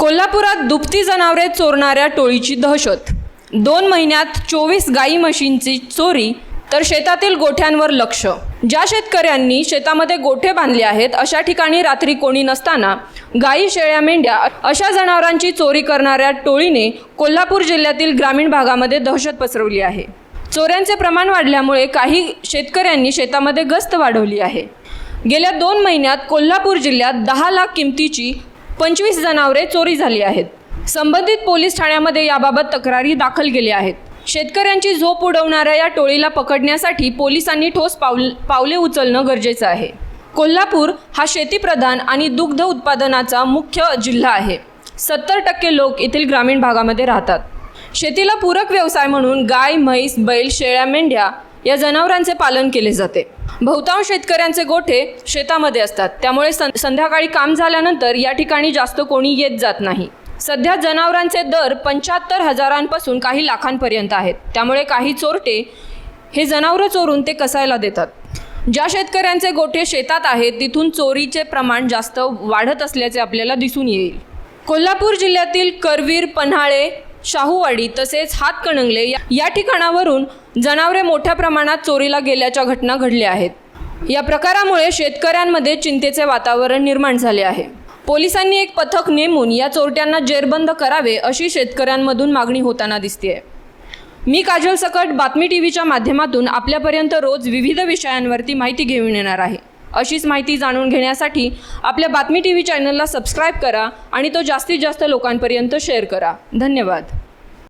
कोल्हापुरात दुभती जनावरे चोरणाऱ्या टोळीची दहशत. दोन महिन्यात चोवीस गाई म्हशींची चोरी तर शेतातील गोठ्यांवर लक्ष. ज्या शेतकऱ्यांनी शेतामध्ये गोठे बांधले आहेत अशा ठिकाणी रात्री कोणी नसताना गाई शेळ्या मेंढ्या अशा जनावरांची चोरी करणाऱ्या टोळीने कोल्हापूर जिल्ह्यातील ग्रामीण भागामध्ये दहशत पसरवली आहे. चोऱ्यांचे प्रमाण वाढल्यामुळे काही शेतकऱ्यांनी शेतामध्ये गस्त वाढवली आहे. गेल्या दोन महिन्यात कोल्हापूर जिल्ह्यात दहा लाख किमतीची पंचवीस जनावरे चोरी झाली आहेत. संबंधित पोलीस ठाण्यामध्ये याबाबत तक्रारी दाखल केल्या आहेत. शेतकऱ्यांची झोप उडवणाऱ्या या टोळीला पकडण्यासाठी पोलिसांनी ठोस पाऊल पावले उचलणं गरजेचं आहे. कोल्हापूर हा शेतीप्रधान आणि दुग्ध उत्पादनाचा मुख्य जिल्हा आहे. सत्तर टक्के लोक येथील ग्रामीण भागामध्ये राहतात. शेतीला पूरक व्यवसाय म्हणून गाय म्हैस बैल शेळ्या मेंढ्या या जनावरांचे पालन केले जाते. बहुतांश शेतकऱ्यांचे गोठे शेतामध्ये असतात. त्यामुळे सं संध्याकाळी काम झाल्यानंतर या ठिकाणी जास्त कोणी येत जात नाही. सध्या जनावरांचे दर पंच्याहत्तर हजारांपासून काही लाखांपर्यंत आहेत. त्यामुळे काही चोरटे हे जनावरं चोरून ते कसायला देतात. ज्या शेतकऱ्यांचे गोठे शेतात आहेत तिथून चोरीचे प्रमाण जास्त वाढत असल्याचे आपल्याला दिसून येईल. कोल्हापूर जिल्ह्यातील करवीर पन्हाळे शाहूवाडी तसेच हातकणंगले या- या ठिकाणावरून जनावरे मोठ्या प्रमाणात चोरीला गेल्याच्या घटना घडल्या आहेत. या प्रकारामुळे शेतकऱ्यांमध्ये चिंतेचे वातावरण निर्माण झाले आहे. पोलिसांनी एक पथक नेमून या चोरट्यांना जेरबंद करावे अशी शेतकऱ्यांमधून मागणी होताना दिसते मी काजल सकट बातमी टी व्हीच्या माध्यमातून आपल्यापर्यंत रोज विविध विषयांवरती माहिती घेऊन येणार आहे. अशीच माहिती जाणून घेण्यासाठी आपल्या बातमी टी व्ही चॅनलला सबस्क्राईब करा आणि तो जास्तीत जास्त लोकांपर्यंत शेअर करा. धन्यवाद.